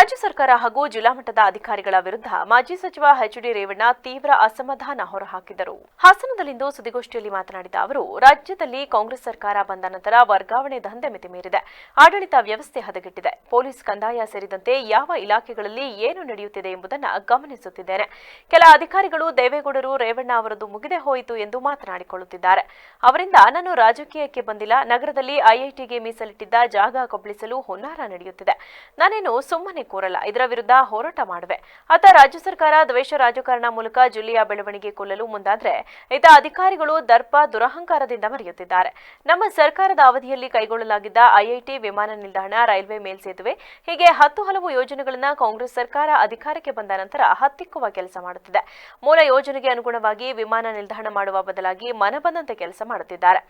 ರಾಜ್ಯ ಸರ್ಕಾರ ಹಾಗೂ ಜಿಲ್ಲಾ ಮಟ್ಟದ ಅಧಿಕಾರಿಗಳ ವಿರುದ್ಧ ಮಾಜಿ ಸಚಿವ ಎಚ್ ಡಿ ರೇವಣ್ಣ ತೀವ್ರ ಅಸಮಾಧಾನ ಹೊರಹಾಕಿದರು. ಹಾಸನದಲ್ಲಿಂದು ಸುದ್ದಿಗೋಷ್ಠಿಯಲ್ಲಿ ಮಾತನಾಡಿದ ಅವರು, ರಾಜ್ಯದಲ್ಲಿ ಕಾಂಗ್ರೆಸ್ ಸರ್ಕಾರ ಬಂದ ನಂತರ ವರ್ಗಾವಣೆ ದಂಧೆ ಮಿತಿ ಮೀರಿದೆ. ಆಡಳಿತ ವ್ಯವಸ್ಥೆ ಹದಗೆಟ್ಟಿದೆ. ಪೊಲೀಸ್ ಕಂದಾಯ ಸೇರಿದಂತೆ ಯಾವ ಇಲಾಖೆಗಳಲ್ಲಿ ಏನು ನಡೆಯುತ್ತಿದೆ ಎಂಬುದನ್ನು ಗಮನಿಸುತ್ತಿದ್ದೇನೆ. ಕೆಲ ಅಧಿಕಾರಿಗಳು ದೇವೇಗೌಡರು, ರೇವಣ್ಣ ಅವರದ್ದು ಮುಗಿದೇ ಹೋಯಿತು ಎಂದು ಮಾತನಾಡಿಕೊಳ್ಳುತ್ತಿದ್ದಾರೆ. ಅವರಿಂದ ನಾನು ರಾಜಕೀಯಕ್ಕೆ ಬಂದಿಲ್ಲ. ನಗರದಲ್ಲಿ ಐಐಟಿಗೆ ಮೀಸಲಿಟ್ಟಿದ್ದ ಜಾಗ ಕಬಳಿಸಲು ಹುನ್ನಾರ ನಡೆಯುತ್ತಿದೆ. ನಾನೇನು ಸುಮ್ಮನೆ ಕೂರಲ್ಲ. ಇದರ ವಿರುದ್ಧ ಹೋರಾಟ ಮಾಡುವೆ. ಆತ ರಾಜ್ಯ ಸರ್ಕಾರ ದ್ವೇಷ ರಾಜಕಾರಣ ಮೂಲಕ ಜಿಲ್ಲೆಯ ಬೆಳವಣಿಗೆ ಕೊಲ್ಲಲು ಮುಂದಾದ್ರೆ ಈತ ಅಧಿಕಾರಿಗಳು ದರ್ಪ ದುರಹಂಕಾರದಿಂದ ಮರೆಯುತ್ತಿದ್ದಾರೆ. ನಮ್ಮ ಸರ್ಕಾರದ ಅವಧಿಯಲ್ಲಿ ಕೈಗೊಳ್ಳಲಾಗಿದ್ದ ಐಐಟಿ ವಿಮಾನ ನಿಲ್ದಾಣ, ರೈಲ್ವೆ ಮೇಲ್ಸೇತುವೆ ಹೀಗೆ ಹತ್ತು ಹಲವು ಯೋಜನೆಗಳನ್ನ ಕಾಂಗ್ರೆಸ್ ಸರ್ಕಾರ ಅಧಿಕಾರಕ್ಕೆ ಬಂದ ನಂತರ ಹತ್ತಿಕ್ಕುವ ಕೆಲಸ ಮಾಡುತ್ತಿದೆ. ಮೂಲ ಯೋಜನೆಗೆ ಅನುಗುಣವಾಗಿ ವಿಮಾನ ನಿಲ್ದಾಣ ಮಾಡುವ ಬದಲಾಗಿ ಮನಬಂದಂತೆ ಕೆಲಸ ಮಾಡುತ್ತಿದ್ದಾರೆ.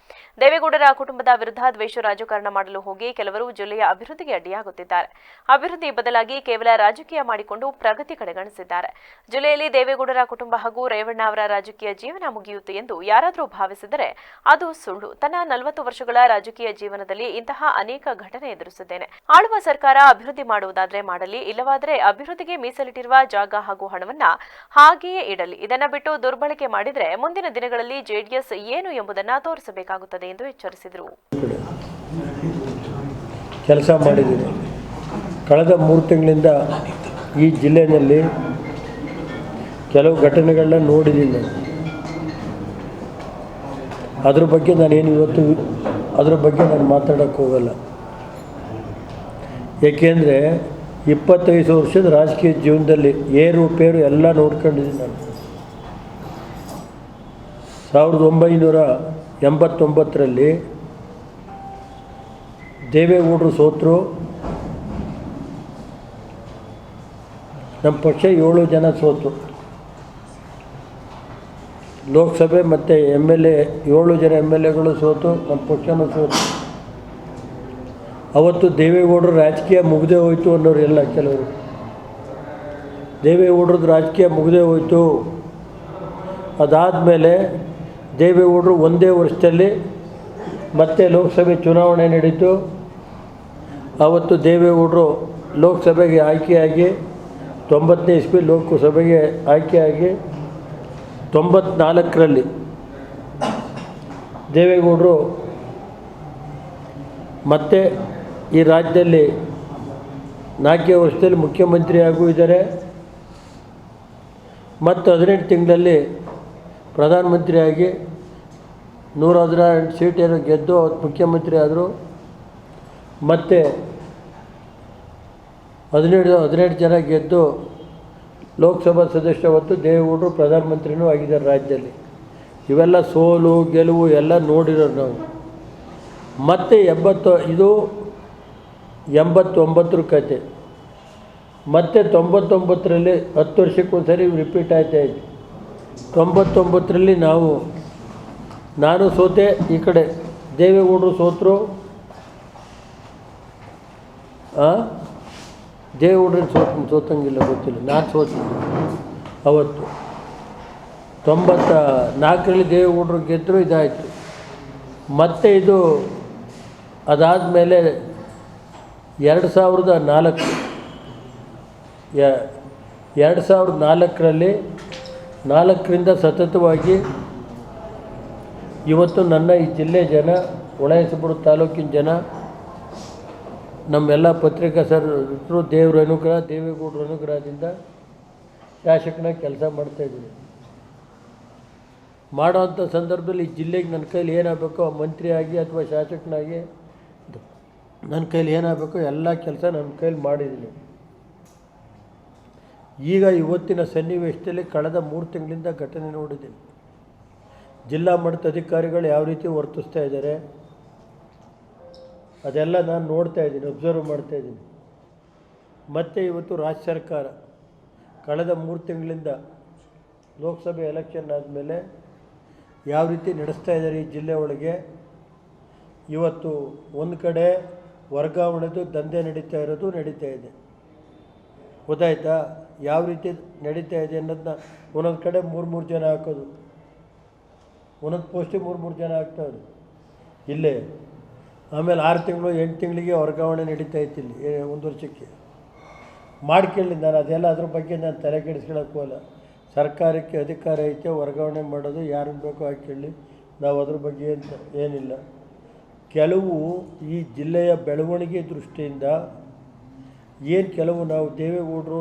ದೇವೇಗೌಡರ ಕುಟುಂಬದ ವಿರುದ್ಧ ದ್ವೇಷ ರಾಜಕಾರಣ ಮಾಡಲು ಹೋಗಿ ಕೆಲವರು ಜಿಲ್ಲೆಯ ಅಭಿವೃದ್ಧಿಗೆ ಅಡ್ಡಿಯಾಗುತ್ತಿದ್ದಾರೆ. ಅಭಿವೃದ್ಧಿ ಬದಲಾಗಿ ಕೇವಲ ರಾಜಕೀಯ ಮಾಡಿಕೊಂಡು ಪ್ರಗತಿ ಕಡೆಗಣಿಸಿದ್ದಾರೆ. ಜಿಲ್ಲೆಯಲ್ಲಿ ದೇವೇಗೌಡರ ಕುಟುಂಬ ಹಾಗೂ ರೇವಣ್ಣ ಅವರ ರಾಜಕೀಯ ಜೀವನ ಮುಗಿಯುತ್ತೆ ಎಂದು ಯಾರಾದರೂ ಭಾವಿಸಿದರೆ ಅದು ಸುಳ್ಳು. ತನ್ನ ನಲವತ್ತು ವರ್ಷಗಳ ರಾಜಕೀಯ ಜೀವನದಲ್ಲಿ ಇಂತಹ ಅನೇಕ ಘಟನೆ ಎದುರಿಸಿದ್ದೇನೆ. ಆಳುವ ಸರ್ಕಾರ ಅಭಿವೃದ್ಧಿ ಮಾಡುವುದಾದ್ರೆ ಮಾಡಲಿ, ಇಲ್ಲವಾದರೆ ಅಭಿವೃದ್ಧಿಗೆ ಮೀಸಲಿಟ್ಟಿರುವ ಜಾಗ ಹಾಗೂ ಹಣವನ್ನ ಹಾಗೆಯೇ ಇಡಲಿ. ಇದನ್ನ ಬಿಟ್ಟು ದುರ್ಬಳಕೆ ಮಾಡಿದರೆ ಮುಂದಿನ ದಿನಗಳಲ್ಲಿ ಜೆಡಿಎಸ್ ಏನು ಎಂಬುದನ್ನ ತೋರಿಸಬೇಕಾಗುತ್ತದೆ ಎಂದು ಎಚ್ಚರಿಸಿದರು. ಕೆಲಸ ಮಾಡಿದ್ದೀನಿ ಕಳೆದ ಮೂರು ತಿಂಗಳಿಂದ ಈ ಜಿಲ್ಲೆಯಲ್ಲಿ ಕೆಲವು ಘಟನೆಗಳನ್ನ ನೋಡಿದ್ದೀನಿ. ನಾನು ಅದ್ರ ಬಗ್ಗೆ ನಾನೇನು ಇವತ್ತು ಅದ್ರ ಬಗ್ಗೆ ನಾನು ಮಾತಾಡೋಕ್ಕೆ ಹೋಗಲ್ಲ. ಏಕೆಂದರೆ ಇಪ್ಪತ್ತೈದು ವರ್ಷದ ರಾಜಕೀಯ ಜೀವನದಲ್ಲಿ ಏರು ಪೇರು ಎಲ್ಲ ನೋಡ್ಕೊಂಡಿದ್ದೀನಿ ನಾನು. ಸಾವಿರದ ಒಂಬೈನೂರ ಎಂಬತ್ತೊಂಬತ್ತರಲ್ಲಿ ದೇವೇಗೌಡರು ಸೋತರು ನಮ್ಮ ಪಕ್ಷ ಏಳು ಜನ ಸೋತು. ಲೋಕಸಭೆ ಮತ್ತು ಎಂ ಎಲ್ ಎ, ಏಳು ಜನ ಎಂ ಎಲ್ ಎಗಳು ಸೋತು ನಮ್ಮ ಪಕ್ಷನೂ ಸೋತು. ಅವತ್ತು ದೇವೇಗೌಡರು ರಾಜಕೀಯ ಮುಗ್ದೇ ಹೋಯ್ತು ಅನ್ನೋರು ಎಲ್ಲ ಕೆಲವರು. ದೇವೇಗೌಡ್ರದ್ದು ರಾಜಕೀಯ ಮುಗ್ದೇ ಹೋಯ್ತು. ಅದಾದಮೇಲೆ ದೇವೇಗೌಡರು ಒಂದೇ ವರ್ಷದಲ್ಲಿ ಮತ್ತೆ ಲೋಕಸಭೆ ಚುನಾವಣೆ ನಡೀತು. ಆವತ್ತು ದೇವೇಗೌಡರು ಲೋಕಸಭೆಗೆ ಆಯ್ಕೆಯಾಗಿ ತೊಂಬತ್ತನೇ ಇಸ್ವಿ ಲೋಕಸಭೆಗೆ ಆಯ್ಕೆಯಾಗಿ ತೊಂಬತ್ನಾಲ್ಕರಲ್ಲಿ ದೇವೇಗೌಡರು ಮತ್ತೆ ಈ ರಾಜ್ಯದಲ್ಲಿ ನಾಲ್ಕೇ ವರ್ಷದಲ್ಲಿ ಮುಖ್ಯಮಂತ್ರಿ ಆಗೂ ಇದ್ದಾರೆ. ಮತ್ತು ಹದಿನೆಂಟು ತಿಂಗಳಲ್ಲಿ ಪ್ರಧಾನಮಂತ್ರಿಯಾಗಿ ನೂರ ಹದಿನಾರು ಸೀಟೇನು ಗೆದ್ದು ಅವತ್ತು ಮುಖ್ಯಮಂತ್ರಿ ಆದರು. ಮತ್ತು ಹದಿನೇಳು ಹದಿನೆಂಟು ಜನ ಗೆದ್ದು ಲೋಕಸಭಾ ಸದಸ್ಯ ಹೊತ್ತು ದೇವೇಗೌಡರು ಪ್ರಧಾನಮಂತ್ರಿನೂ ಆಗಿದ್ದಾರೆ ರಾಜ್ಯದಲ್ಲಿ. ಇವೆಲ್ಲ ಸೋಲು, ಗೆಲುವು ಎಲ್ಲ ನೋಡಿರೋರು ನಾವು. ಮತ್ತೆ ಎಂಬತ್ತು, ಇದು ಎಂಬತ್ತೊಂಬತ್ತರ ಕತೆ. ಮತ್ತೆ ತೊಂಬತ್ತೊಂಬತ್ತರಲ್ಲಿ ಹತ್ತು ವರ್ಷಕ್ಕೊಂದ್ಸರಿ ರಿಪೀಟ್ ಆಯ್ತಾ ಇತ್ತು. ತೊಂಬತ್ತೊಂಬತ್ತರಲ್ಲಿ ನಾವು, ನಾನು ಸೋತೆ, ಈ ಕಡೆ ದೇವೇಗೌಡರು ಸೋತರು. ಹಾಂ ದೇವೇಗೌಡರು ಸೋತ ಸೋತಂಗಿಲ್ಲ, ಗೊತ್ತಿಲ್ಲ. ನಾನು ಸೋತಿದ್ದೆ. ಅವತ್ತು ತೊಂಬತ್ತ ನಾಲ್ಕರಲ್ಲಿ ದೇವೇಗೌಡರು ಗೆದ್ದರು ಇದಾಯಿತು. ಮತ್ತೆ ಇದು ಅದಾದ ಮೇಲೆ ಎರಡು ಸಾವಿರದ ನಾಲ್ಕು ಎರಡು ಸಾವಿರದ ನಾಲ್ಕರಲ್ಲಿ ನಾಲ್ಕರಿಂದ ಸತತವಾಗಿ ಇವತ್ತು ನನ್ನ ಈ ಜಿಲ್ಲೆ ಜನ ಹೊಳೆಸಬುಡು ತಾಲೂಕಿನ ಜನ ನಮ್ಮೆಲ್ಲ ಪತ್ರಿಕಾ ಸರ್ರು ದೇವ್ರ ಅನುಗ್ರಹ, ದೇವೇಗೌಡರ ಅನುಗ್ರಹದಿಂದ ಶಾಸಕನಾಗಿ ಕೆಲಸ ಮಾಡ್ತಾಯಿದ್ದೀನಿ ಮಾಡೋವಂಥ ಸಂದರ್ಭದಲ್ಲಿ ಈ ಜಿಲ್ಲೆಗೆ ನನ್ನ ಕೈಲಿ ಏನಾಗಬೇಕೋ ಮಂತ್ರಿಯಾಗಿ ಅಥವಾ ಶಾಸಕನಾಗಿ ನನ್ನ ಕೈಲಿ ಏನಾಗಬೇಕೋ ಎಲ್ಲ ಕೆಲಸ ನನ್ನ ಕೈಲಿ ಮಾಡಿದ್ದೀನಿ. ಈಗ ಇವತ್ತಿನ ಸನ್ನಿವೇಶದಲ್ಲಿ ಕಳೆದ ಮೂರು ತಿಂಗಳಿಂದ ಘಟನೆ ನೋಡಿದ್ದೀನಿ. ಜಿಲ್ಲಾ ಮಟ್ಟದ ಅಧಿಕಾರಿಗಳು ಯಾವ ರೀತಿ ವರ್ತಿಸ್ತಾ ಇದ್ದಾರೆ ಅದೆಲ್ಲ ನಾನು ನೋಡ್ತಾ ಇದ್ದೀನಿ ಅಬ್ಸರ್ವ್ ಮಾಡ್ತಾ ಇದ್ದೀನಿ. ಮತ್ತು ಇವತ್ತು ರಾಜ್ಯ ಸರ್ಕಾರ ಕಳೆದ ಮೂರು ತಿಂಗಳಿಂದ ಲೋಕಸಭೆ ಎಲೆಕ್ಷನ್ ಆದಮೇಲೆ ಯಾವ ರೀತಿ ನಡೆಸ್ತಾ ಇದ್ದಾರೆ ಈ ಜಿಲ್ಲೆ ಒಳಗೆ? ಇವತ್ತು ಒಂದು ಕಡೆ ವರ್ಗಾವಣೆದು ದಂಧೆ ನಡೀತಾ ಇರೋದು ನಡೀತಾ ಇದೆ. ಗೊತ್ತಾಯ್ತಾ? ಯಾವ ರೀತಿ ನಡೀತಾ ಇದೆ ಅನ್ನೋದನ್ನ ಒಂದೊಂದು ಕಡೆ ಮೂರು ಮೂರು ಜನ ಹಾಕೋದು. ಒಂದೊಂದು ಪೋಸ್ಟಿಗೆ ಮೂರು ಮೂರು ಜನ ಹಾಕ್ತಾವ್ರೆ ಇಲ್ಲೇ ಆಮೇಲೆ ಆರು ತಿಂಗಳು, ಎಂಟು ತಿಂಗಳಿಗೆ ವರ್ಗಾವಣೆ ನಡೀತಾ ಇತ್ತು ಇಲ್ಲಿ ಒಂದು ವರ್ಷಕ್ಕೆ. ಮಾಡ್ಕೊಳ್ಳಿ ನಾನು, ಅದೆಲ್ಲ ಅದ್ರ ಬಗ್ಗೆ ನಾನು ತಲೆ ಕೆಡಿಸ್ಕೊಳಕ್ಕೆ ಹೋಗಲ್ಲ ಸರ್ಕಾರಕ್ಕೆ ಅಧಿಕಾರ ಐತೆ, ವರ್ಗಾವಣೆ ಮಾಡೋದು ಯಾರು ಬೇಕೋ ಹಾಕ್ಕೊಳ್ಳಿ ನಾವು ಅದ್ರ ಬಗ್ಗೆ ಅಂತ ಏನಿಲ್ಲ. ಕೆಲವು ಈ ಜಿಲ್ಲೆಯ ಬೆಳವಣಿಗೆ ದೃಷ್ಟಿಯಿಂದ ಏನು ಕೆಲವು ನಾವು ದೇವೇಗೌಡರು